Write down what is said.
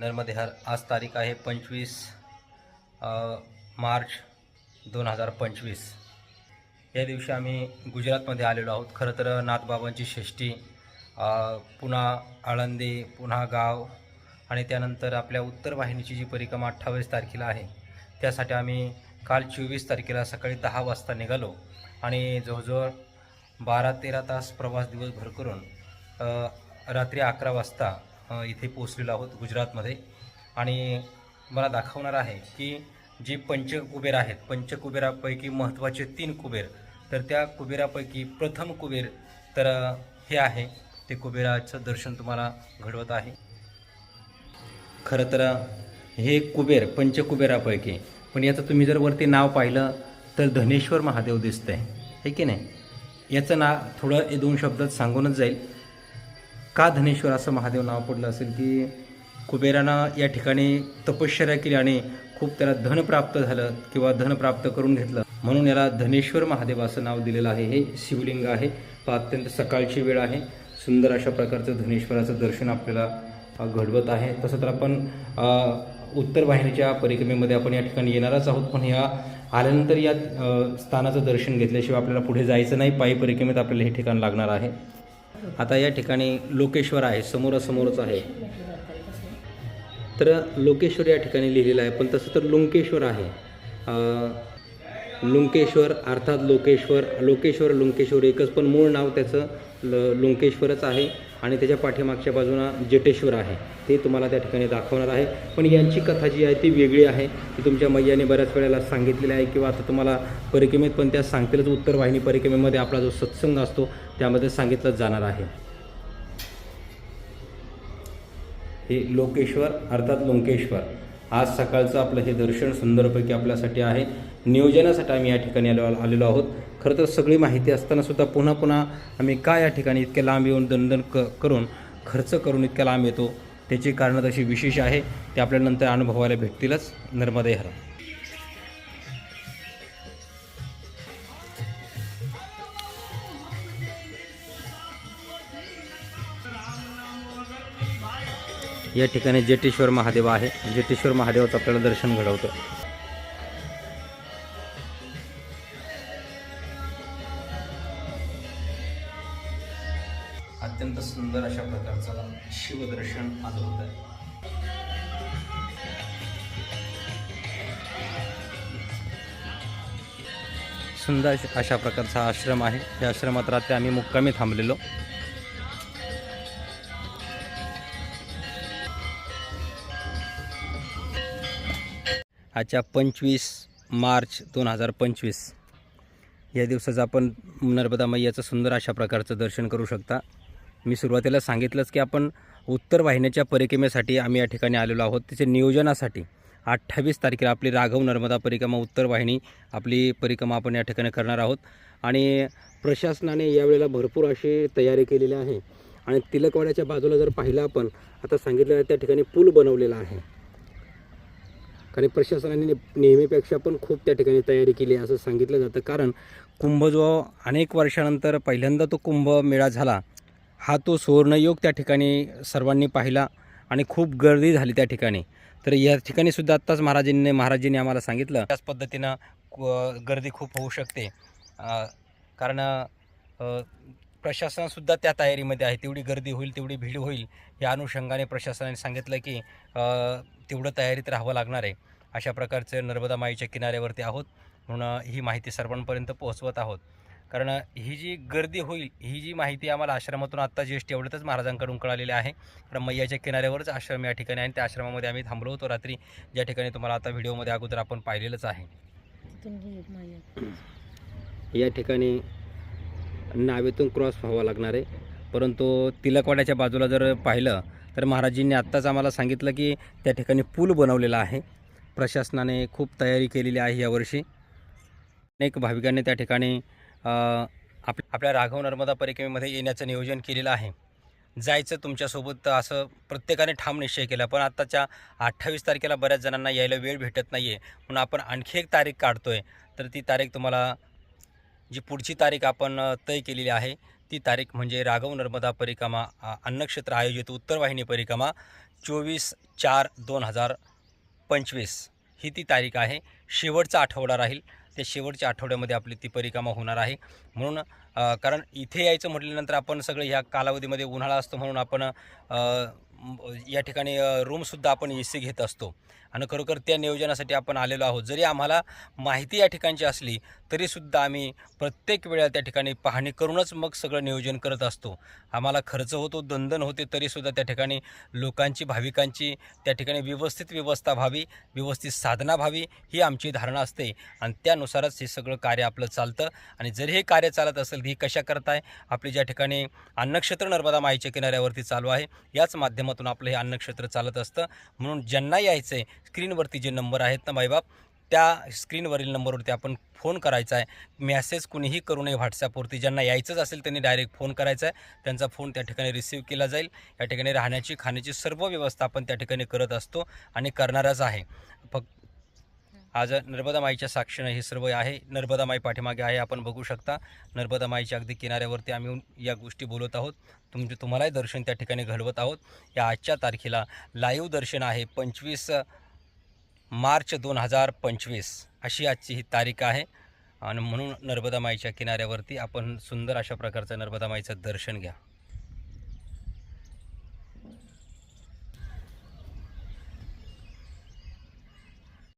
नर्मदे हर आज तारीख आहे पंचवीस मार्च दोन हजार पंचवीस. या दिवशी आम्ही गुजरातमध्ये आलेलो आहोत. खरं तर नाथबाबांची षष्टी पुन्हा आळंदी पुन्हा गाव आणि त्यानंतर आपल्या उत्तर वाहिनीची जी परिक्रमा अठ्ठावीस तारखेला आहे त्यासाठी आम्ही काल चोवीस तारखेला सकाळी दहा वाजता निघालो आणि जवळजवळ बारा तेरा तास प्रवास दिवसभर करून रात्री अकरा वाजता इथे पोचलेलो आहोत गुजरातमध्ये. आणि मला दाखवणार आहे की जे पंचकुबेर आहेत पंच कुबेरापैकी महत्त्वाचे तीन कुबेर तर त्या कुबेरापैकी प्रथम कुबेर तर हे आहे. ते कुबेराचं दर्शन तुम्हाला घडवत आहे. खरं तर हे कुबेर पंचकुबेरापैकी पण याचं तुम्ही जर वरती नाव पाहिलं तर धनेश्वर महादेव दिसतंय. आहे की नाही? याचं ना थोडं हे दोन शब्दात सांगूनच जाईल. का धनेश्वर असं महादेव नाव पडलं असेल की कुबेरानं या ठिकाणी तपश्चर्या केली आणि खूप त्याला धन प्राप्त झालं किंवा धन प्राप्त करून घेतलं? म्हणून याला धनेश्वर महादेव असं नाव दिलेलं आहे. हे शिवलिंग आहे. अत्यंत सकाळची वेळ आहे. सुंदर अशा प्रकारचं धनेश्वराचं दर्शन आपल्याला घडवत आहे. तसं तर आपण उत्तर वाहिनीच्या परिक्रमेमध्ये आपण या ठिकाणी येणारच आहोत. पण ह्या आल्यानंतर या स्थानाचं दर्शन घेतल्याशिवाय आपल्याला पुढे जायचं नाही. पायी परिक्रमेत आपल्याला हे ठिकाण लागणार आहे. आता या ठिकाणी लोकेश्वर आहे समोरासमोरच आहे. तर लोकेश्वर या ठिकाणी लिहिलेलं आहे पण तसं तर लुंकेश्वर आहे. लुंकेश्वर अर्थात लोकेश्वर लोकेश्वर लुंकेश्वर एकच पण मूळ नाव त्याचं ल लुंकेश्वरच आहे. आणि त्याच्या पाठीमागच्या बाजूला जटेश्वर आहे ते तुम्हाला त्या ठिकाणी दाखवणार आहे. पण यांची कथा जी आहे ती वेगळी आहे. ती तुमच्या मैयाने बऱ्याच वेळेला सांगितलेली आहे किंवा आता तुम्हाला परिक्रमेत पण त्या सांगतीलच उत्तर वाहिनी परिक्रमेमध्ये आपला जो सत्संग असतो त्यामध्ये सांगितलं जाणार आहे. हे लोकेश्वर अर्थात लोंकेश्वर. आज सकाळचं आपलं हे दर्शन सुंदरपैकी आपल्यासाठी आहे. नियोजनासाठी आम्ही या ठिकाणी आलो आलेलो आहोत. खरं तर सगळी माहिती असतानासुद्धा पुन्हा पुन्हा आम्ही का या ठिकाणी इतक्या लांब येऊन दणदण क करून खर्च करून इतक्या लांब येतो त्याची कारणं तशी विशेष आहे ते आपल्याला नंतर अनुभवायला भेटतीलच. नर्मदे हर या ठिकाणी जेटेश्वर महादेव आहे. जेटेश्वर महादेवाचं आपल्याला दर्शन घडवतं. अत्यंत सुंदर अशा प्रकारचं शिवदर्शन आज होतं सुंदर अशा प्रकारचा आश्रम आहे. या आश्रमात रात्री आम्ही मुक्कामी थांबलेलो. आजच्या पंचवीस मार्च दोन हजार पंचवीस. या दिवसाचं आपण नर्मदा मैयाचं सुंदर अशा प्रकारचं दर्शन करू शकता. मी सुरुवातीला सांगितलंच की आपण उत्तर वाहिन्याच्या परिक्रमेसाठी आम्ही या ठिकाणी आलेलो आहोत. त्याच्या नियोजनासाठी अठ्ठावीस तारखेला आपली राघव नर्मदा परिक्रमा उत्तर वाहिनी आपली परिक्रमा आपण या ठिकाणी करणार आहोत. आणि प्रशासनाने यावेळेला भरपूर अशी तयारी केलेली आहे. आणि तिलकवाड्याच्या बाजूला जर पाहिलं आपण आता सांगितलं त्या ठिकाणी पूल बनवलेला आहे. कारण प्रशासनाने नेहमीपेक्षा पण खूप त्या ठिकाणी तयारी केली आहे असं सांगितलं जातं. कारण कुंभ जो अनेक वर्षानंतर पहिल्यांदा तो कुंभ मेळा झाला. हा तो सुवर्णयोग त्या ठिकाणी सर्वांनी पाहिला आणि खूप गर्दी झाली त्या ठिकाणी. तर या ठिकाणी सुद्धा आत्ताच महाराजांनी महाराजांनी आम्हाला सांगितलं त्याच पद्धतीनं गर्दी खूप होऊ शकते. कारण प्रशासनसुद्धा त्या तयारीमध्ये आहे. तेवढी गर्दी होईल तेवढी भीड होईल या अनुषंगाने प्रशासनाने सांगितलं की तेवढं तयारीत राहावं लागणार आहे. अशा प्रकारचे नर्मदा माईच्या किनाऱ्यावरती आहोत म्हणून ही माहिती सर्वांपर्यंत पोहोचवत आहोत. कारण ही जी गर्दी होईल ही जी माहिती आम्हाला आश्रमातून आत्ता ज्येष्ठ एवढ्यातच महाराजांकडून कळालेली आहे. कारण मैयाच्या किनाऱ्यावरच आश्रम या ठिकाणी आहे आणि त्या आश्रमामध्ये आम्ही थांबलो होतो रात्री. ज्या ठिकाणी तुम्हाला आता व्हिडिओमध्ये अगोदर आपण पाहिलेलंच आहे. या ठिकाणी नावेतून क्रॉस व्हावा लागणार आहे. परंतु तिलकवाड्याच्या बाजूला जर पाहिलं तर महाराजींनी आत्ताच आम्हाला सांगितलं की त्या ठिकाणी पूल बनवलेला आहे. प्रशासनाने खूप तयारी केलेली आहे यावर्षी. अनेक भाविकांनी त्या ठिकाणी आप आपल्या राघव नर्मदा परिक्रमेमध्ये येण्याचं नियोजन केलेलं आहे. जायचं तुमच्यासोबत असं प्रत्येकाने ठाम निश्चय केला पण आत्ताच्या अठ्ठावीस तारखेला बऱ्याच जणांना यायला वेळ भेटत नाही आहे म्हणून आपण आणखी एक तारीख काढतो आहे तर ती तारीख तुम्हाला जी पुढची तारीख आपण तय केलेली आहे ती तारीख म्हणजे राघव नर्मदा परिक्रमा अन्नक्षेत्र आयोजित उत्तर वाहिनी परिक्रमा चोवीस चार दोन हजार पंचवीस. ही ती तारीख आहे. शेवटचा आठवडा राहील. त्या शेवटच्या आठवड्यामध्ये आपली ती परिक्रमा होणार आहे. म्हणून कारण इथे यायचं म्हटल्यानंतर आपण सगळं ह्या कालावधीमध्ये उन्हाळा असतो म्हणून आपण या ठिकाणी रूमसुद्धा आपण ए सी घेत असतो. आणि खरोखर त्या नियोजनासाठी आपण आलेलो आहोत. जरी आम्हाला माहिती या ठिकाणची असली तरीसुद्धा आम्ही प्रत्येक वेळा त्या ठिकाणी पाहणी करूनच मग सगळं नियोजन करत असतो. आम्हाला खर्च होतो दंदन होते तरीसुद्धा त्या ठिकाणी लोकांची भाविकांची त्या ठिकाणी व्यवस्थित व्यवस्था व्हावी व्यवस्थित साधना व्हावी ही आमची धारणा असते. आणि त्यानुसारच हे सगळं कार्य आपलं चालतं. आणि जरी हे कार्य चालत असेल ही कशा करताय? आपली ज्या ठिकाणी अन्नक्षेत्र नर्मदा माईच्या किनाऱ्यावरती चालू आहे याच माध्यमातून आपलं हे अन्नक्षेत्र चालत असतं. म्हणून ज्यांना यायचं आहे स्क्रीनवरती जे नंबर आहेत ना माईबाप त्या स्क्रीनवरील नंबरवरती आपण फोन करायचा आहे. मेसेज कुणीही करू नये व्हॉट्सॲपवरती. ज्यांना यायचंच असेल त्यांनी डायरेक्ट फोन करायचा आहे. त्यांचा फोन त्या ठिकाणी रिसीव केला जाईल. या ठिकाणी राहण्याची खाण्याची सर्व व्यवस्था आपण त्या ठिकाणी करत असतो आणि करणारच आहे. फक्त आज नर्मदा माईच्या साक्षीनं हे सर्व आहे. नर्मदा माई पाठीमागे आहे आपण बघू शकता. नर्मदा माईच्या अगदी किनाऱ्यावरती आम्ही या गोष्टी बोलत आहोत. तुमचे तुम्हालाही दर्शन त्या ठिकाणी घडवत आहोत. या आजच्या तारखेला लाईव्ह दर्शन आहे पंचवीस मार्च दोन हजार पंचवीस. अशी आजची ही तारीख आहे. आणि म्हणून नर्मदा माईच्या किनाऱ्यावरती आपण सुंदर अशा प्रकारचं नर्मदा माईचं दर्शन घ्या.